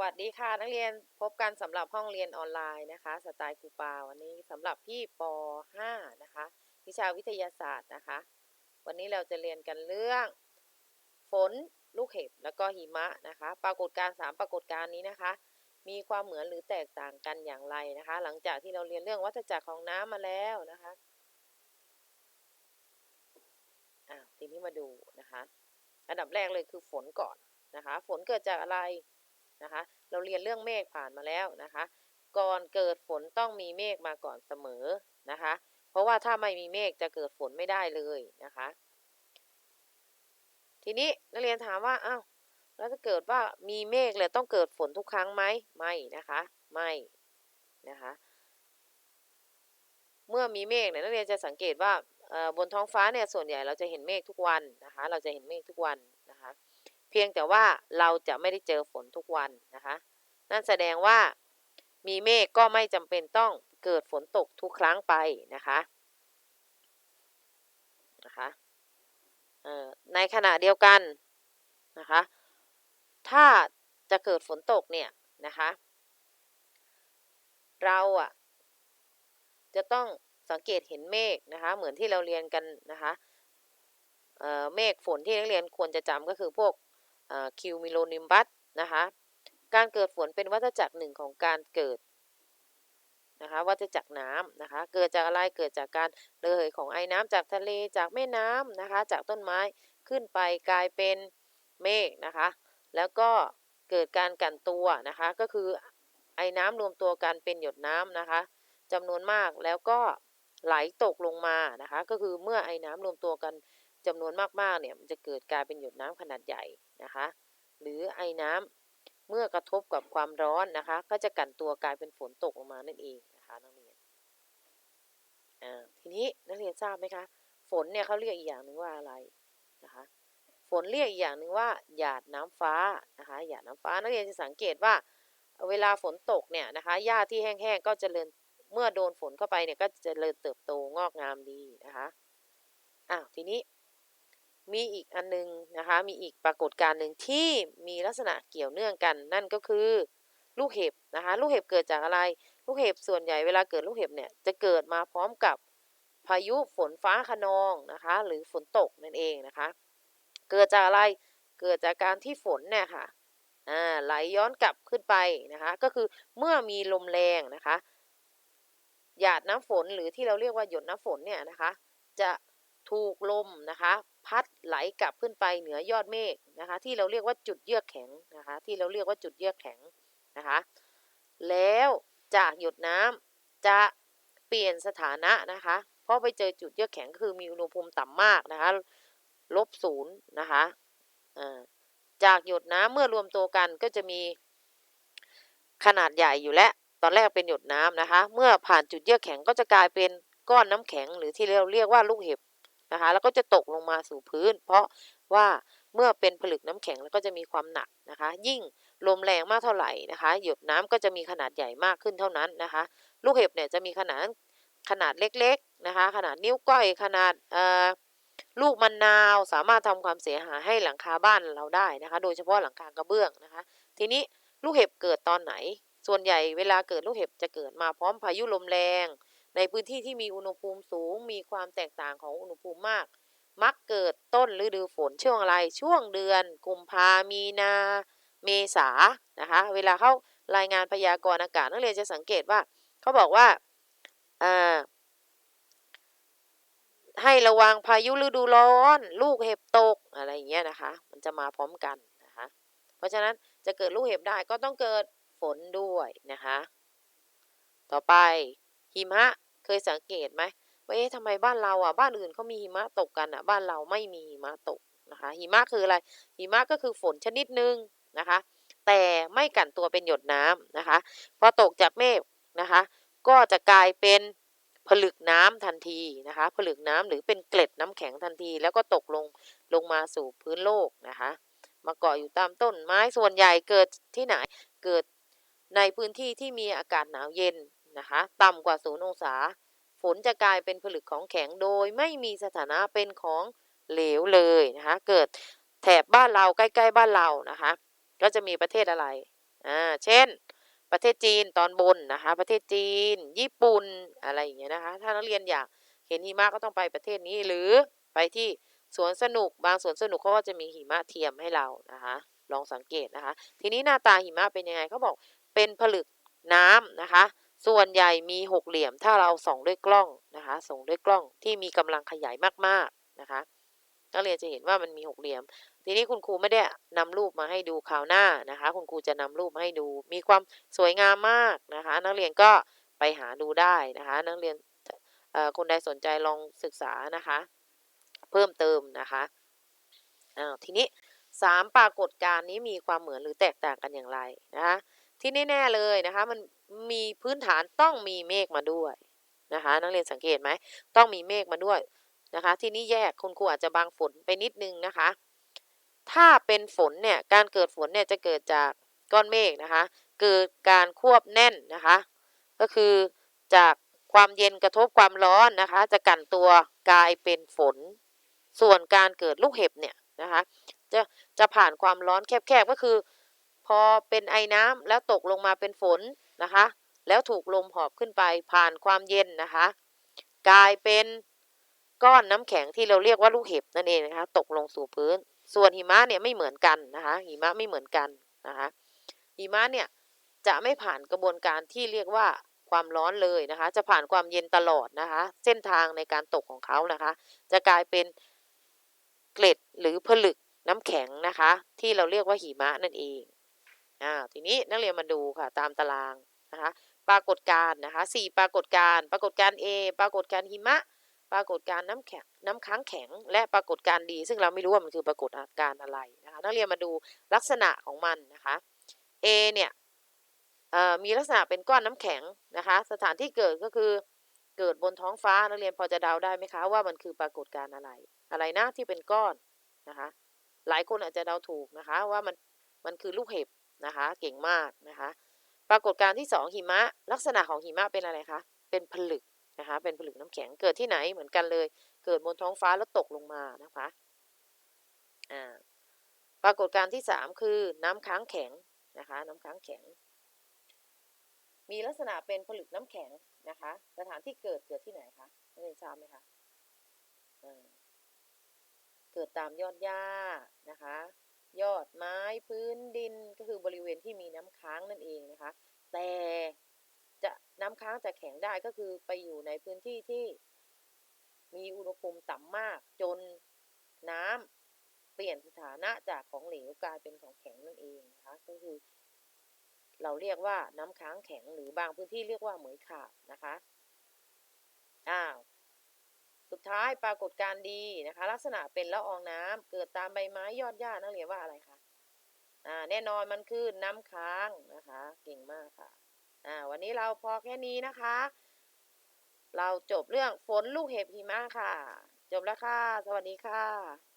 วัสดีค่ะนักเรียนพบกันสำหรับห้องเรียนออนไลน์นะคะ สไตล์ครูปาวันนี้สำหรับพี่ป .5 นะคะ วิชาวิทยาศาสตร์นะคะ วันนี้เราจะเรียนกันเรื่อง ฝนลูกเห็บแล้วก็หิมะนะคะ ปรากฏการณ์3ปรากฏการณ์นี้นะคะ มีความเหมือนหรือแตกต่างกันอย่างไรนะคะ หลังจากที่เราเรียนเรื่องวัฏจักรของน้ำมาแล้วนะคะอ่าทีนี้มาดูนะคะ อันดับแรกเลยคือฝนก่อนนะคะ ฝนเกิดจากอะไร นะคะ เราเรียนเรื่องเมฆผ่านมาแล้วนะคะ ก่อนเกิดฝนต้องมีเมฆมาก่อนเสมอนะคะ เพราะว่าถ้าไม่มีเมฆจะเกิดฝนไม่ได้เลยนะคะ ทีนี้นักเรียนถามว่าอ้าวแล้วถ้าเกิดว่ามีเมฆเลยต้องเกิดฝนทุกครั้งไหมไม่นะคะ ไม่นะคะ เมื่อมีเมฆเนี่ยนักเรียนจะสังเกตว่าบนท้องฟ้าเนี่ยส่วนใหญ่เราจะเห็นเมฆทุกวันนะคะ เราจะเห็นเมฆทุกวัน พียงแต่ว่าเราจะไม่ได้เจอฝนทุกวันนะคะ นั่นแสดงว่ามีเมฆก็ไม่จำเป็นต้องเกิดฝนตกทุกครั้งไปนะคะนะคะในขณะเดียวกันนะคะ ถ้าจะเกิดฝนตกเนี่ยนะคะ เราอะจะต้องสังเกตเห็นเมฆนะคะ เหมือนที่เราเรียนกันนะคะเมฆฝนที่นักเรียนควรจะจำก็คือพวก คิวมิโลนิมบัสนะคะการเกิดฝนเป็นวัฏจักรหนึ่งของการเกิดนะคะวัฏจักรน้ำนะคะเกิดจากอะไรเกิดจากการระเหยของไอ้น้ำจากทะเลจากแม่น้ำนะคะจากต้นไม้ขึ้นไปกลายเป็นเมฆนะคะแล้วก็เกิดการกันตัวนะคะก็คือไอ้น้ำรวมตัวกันเป็นหยดน้ำนะคะจำนวนมากแล้วก็ไหลตกลงมานะคะก็คือเมื่อไอ้น้ำรวมตัวกันจำนวนมากๆเนี่ยมันจะเกิดกลายเป็นหยดน้ำขนาดใหญ่ นะคะ หรือไอ้น้ำเมื่อกระทบกับความร้อนนะคะ ก็จะกันตัวกลายเป็นฝนตกลงมานั่นเองนะคะนักเรียนทีนี้นักเรียนทราบไหมคะ ฝนเนี่ยเขาเรียกอีกอย่างหนึ่งว่าอะไรนะคะ ฝนเรียกอีกอย่างหนึ่งว่าหยาดน้ำฟ้านะคะหยาดน้ำฟ้านักเรียนจะสังเกตว่าเวลาฝนตกเนี่ยนะคะหญ้าที่แห้งๆก็จะเริญเมื่อโดนฝนเข้าไปเนี่ยก็จะเจริญเติบโตงอกงามดีนะคะอ้าวทีนี้ มีอีกอันนึงนะคะ มีอีกปรากฏการณ์หนึ่งที่มีลักษณะเกี่ยวเนื่องกัน นั่นก็คือลูกเห็บนะคะ ลูกเห็บเกิดจากอะไร ลูกเห็บส่วนใหญ่เวลาเกิดลูกเห็บเนี่ยจะเกิดมาพร้อมกับพายุฝนฟ้าขนองนะคะ หรือฝนตกนั่นเองนะคะ เกิดจากอะไร เกิดจากการที่ฝนเนี่ยค่ะไหลย้อนกลับขึ้นไปนะคะ ก็คือเมื่อมีลมแรงนะคะ หยาดน้ำฝนหรือที่เราเรียกว่าหยดน้ำฝนเนี่ยนะคะ จะถูกลมนะคะ พัดไหลกลับขึ้นไปเหนือยอดเมฆนะคะ ที่เราเรียกว่าจุดเยือกแข็งนะคะ ที่เราเรียกว่าจุดเยือกแข็งนะคะ แล้วจากหยดน้ำจะเปลี่ยนสถานะนะคะเพราะไปเจอจุดเยือกแข็งคือมีอุณหภูมิต่ำมากนะคะลบศูนย์นะคะจากหยดน้ำเมื่อรวมตัวกันก็จะมีขนาดใหญ่อยู่แล้วตอนแรกเป็นหยดน้ำนะคะ เมื่อผ่านจุดเยือกแข็งก็จะกลายเป็นก้อนน้ำแข็งหรือที่เราเรียกว่าลูกเห็บ นะคะแล้วก็จะตกลงมาสู่พื้น เพราะว่าเมื่อเป็นผลึกน้ำแข็งแล้วก็จะมีความหนักนะคะ ยิ่งลมแรงมากเท่าไหร่นะคะ หยดน้ำก็จะมีขนาดใหญ่มากขึ้นเท่านั้นนะคะ ลูกเห็บเนี่ยจะมีขนาดขนาดเล็กๆนะคะ ขนาดนิ้วก้อยขนาดลูกมะนนาวสามารถทำความเสียหายให้หลังคาบ้านเราได้นะคะ โดยเฉพาะหลังคากระเบื้องนะคะ ทีนี้ลูกเห็บเกิดตอนไหน ส่วนใหญ่เวลาเกิดลูกเห็บจะเกิดมาพร้อมพายุลมแรง ในพื้นที่ที่มีอุณหภูมิสูง มีความแตกต่างของอุณหภูมิมาก มักเกิดต้นฤดูฝนช่วงอะไร ช่วงเดือนกุมภามีนา เมษานะคะ เวลาเขารายงานพยากรณ์อากาศนักเรียนจะสังเกตว่าเขาบอกว่าให้ระวังพายุฤดูร้อน ลูกเห็บตกอะไรอย่างเงี้ยนะคะ มันจะมาพร้อมกันนะคะ เพราะฉะนั้นจะเกิดลูกเห็บได้ก็ต้องเกิดฝนด้วยนะคะ ต่อไปหิมะ เคยสังเกตไหมว่าเอ๊ะทำไมบ้านเราอะบ้านอื่นเขามีหิมะตกกันอะ บ้านเราไม่มีหิมะตกนะคะหิมะคืออะไรหิมะก็คือฝนชนิดหนึ่งนะคะ แต่ไม่กันตัวเป็นหยดน้ำนะคะพอตกจากเมฆนะคะ ก็จะกลายเป็นผลึกน้ำทันทีนะคะ ผลึกน้ำหรือเป็นเกล็ดน้ำแข็งทันที แล้วก็ตกลงลงมาสู่พื้นโลกนะคะ มาเกาะอยู่ตามต้นไม้ส่วนใหญ่เกิดที่ไหนเกิดในพื้นที่ที่มีอากาศหนาวเย็น นะคะ ต่ำกว่าศูนย์องศา ฝนจะกลายเป็นผลึกของแข็งโดยไม่มีสถานะเป็นของเหลวเลยนะคะ เกิดแถบบ้านเราใกล้ ๆ บ้านเรานะคะ ก็จะมีประเทศอะไร อ่า เช่น ประเทศจีนตอนบนนะคะ ประเทศจีน ญี่ปุ่นอะไรอย่างเงี้ยนะคะ ถ้านักเรียนอยากเห็นหิมะก็ต้องไปประเทศนี้หรือไปที่สวนสนุกบางสวนสนุกเขาก็จะมีหิมะเทียมให้เรานะคะ ลองสังเกตนะคะ ทีนี้หน้าตาหิมะเป็นยังไงเขาบอกเป็นผลึกน้ำนะคะ ส่วนใหญ่มีหกเหลี่ยมถ้าเราส่องด้วยกล้องนะคะส่องด้วยกล้องที่มีกำลังขยายมากๆนะคะนักเรียนจะเห็นว่ามันมีหกเหลี่ยม ทีนี้คุณครูไม่ได้นำรูปมาให้ดูคราวหน้านะคะ คุณครูจะนำรูปมาให้ดู มีความสวยงามมากนะคะ นักเรียนก็ไปหาดูได้นะคะ นักเรียนคนใดสนใจลองศึกษานะคะ เพิ่มเติมนะคะอ้าวทีนี้สามปรากฏการณ์นี้มีความเหมือนหรือแตกต่างกันอย่างไรนะคะที่แน่ๆเลยนะคะ มัน มีพื้นฐานต้องมีเมฆมาด้วยนะคะนักเรียนสังเกตไหมต้องมีเมฆมาด้วยนะคะ ที่นี้แยกคุณครูอาจจะบางฝนไปนิดนึงนะคะ ถ้าเป็นฝนเนี่ยการเกิดฝนเนี่ยจะเกิดจากก้อนเมฆนะคะ เกิดการควบแน่นนะคะ ก็คือจากความเย็นกระทบความร้อนนะคะ จะกันตัวกลายเป็นฝน ส่วนการเกิดลูกเห็บเนี่ยนะคะจะจะผ่านความร้อนแคบๆก็คือ พอเป็นไอน้ำแล้วตกลงมาเป็นฝน นะคะ แล้วถูกลมหอบขึ้นไปผ่านความเย็นนะคะ กลายเป็นก้อนน้ำแข็งที่เราเรียกว่าลูกเห็บนั่นเองนะคะ ตกลงสู่พื้น ส่วนหิมะเนี่ยไม่เหมือนกันนะคะ หิมะไม่เหมือนกันนะคะ หิมะเนี่ยจะไม่ผ่านกระบวนการที่เรียกว่าความร้อนเลยนะคะ จะผ่านความเย็นตลอดนะคะ เส้นทางในการตกของเขานะคะ จะกลายเป็นเกล็ดหรือผลึกน้ำแข็งนะคะ ที่เราเรียกว่าหิมะนั่นเอง อ่าทีนี้นักเรียนมาดูค่ะตามตารางนะคะปรากฏการณ์นะคะสี่ปรากฏการณ์ปรากฏการณ์ A ปรากฏการณ์หิมะ ปรากฏการณ์น้ำแข็งน้ำค้างแข็ง และปรากฏการณ์ดี ซึ่งเราไม่รู้ว่ามันคือปรากฏการณ์อะไรนะคะนักเรียนมาดูลักษณะของมันนะคะ A เนี่ยมีลักษณะเป็นก้อนน้ำแข็งนะคะ สถานที่เกิดก็คือเกิดบนท้องฟ้านักเรียนพอจะเดาได้ไหมคะว่ามันคือปรากฏการณ์อะไร อะไรนะที่เป็นก้อนนะคะ หลายคนอาจจะเดาถูกนะคะว่ามันมันคือลูกเห็บ นะคะ เก่งมากนะคะ ปรากฏการณ์ที่ 2 หิมะ ลักษณะของหิมะเป็นอะไรคะ เป็นผลึกนะคะ เป็นผลึกน้ำแข็ง เกิดที่ไหนเหมือนกันเลย เกิดบนท้องฟ้าแล้วตกลงมานะคะ อ่า ปรากฏการณ์ที่ 3 คือน้ำค้างแข็งนะคะ น้ำค้างแข็ง มีลักษณะเป็นผลึกน้ำแข็งนะคะ สถานที่เกิดเกิดที่ไหนคะนักเรียนทราบไหมคะเกิดตามยอดหญ้านะคะ พื้นดินก็คือบริเวณที่มีน้ำค้างนั่นเองนะคะ แต่จะน้ำค้างจะแข็งได้ก็คือไปอยู่ในพื้นที่ที่มีอุณหภูมิต่ำมากจนน้ำเปลี่ยนสถานะจากของเหลวกลายเป็นของแข็งนั่นเองนะคะก็คือ เราเรียกว่าน้ำค้างแข็งหรือบางพื้นที่เรียกว่าเหมยขาบนะคะอ้าวสุดท้ายปรากฏการดีนะคะ ลักษณะเป็นละอองน้ำเกิดตามใบไม้ยอดหญ้านักเรียนว่าอะไรคะ อ่าแน่นอนมันคือน้ำค้างนะคะ เก่งมากค่ะอ่าวันนี้เราพอแค่นี้นะคะ เราจบเรื่องฝนลูกเห็บหิมะค่ะ จบแล้วค่ะ สวัสดีค่ะ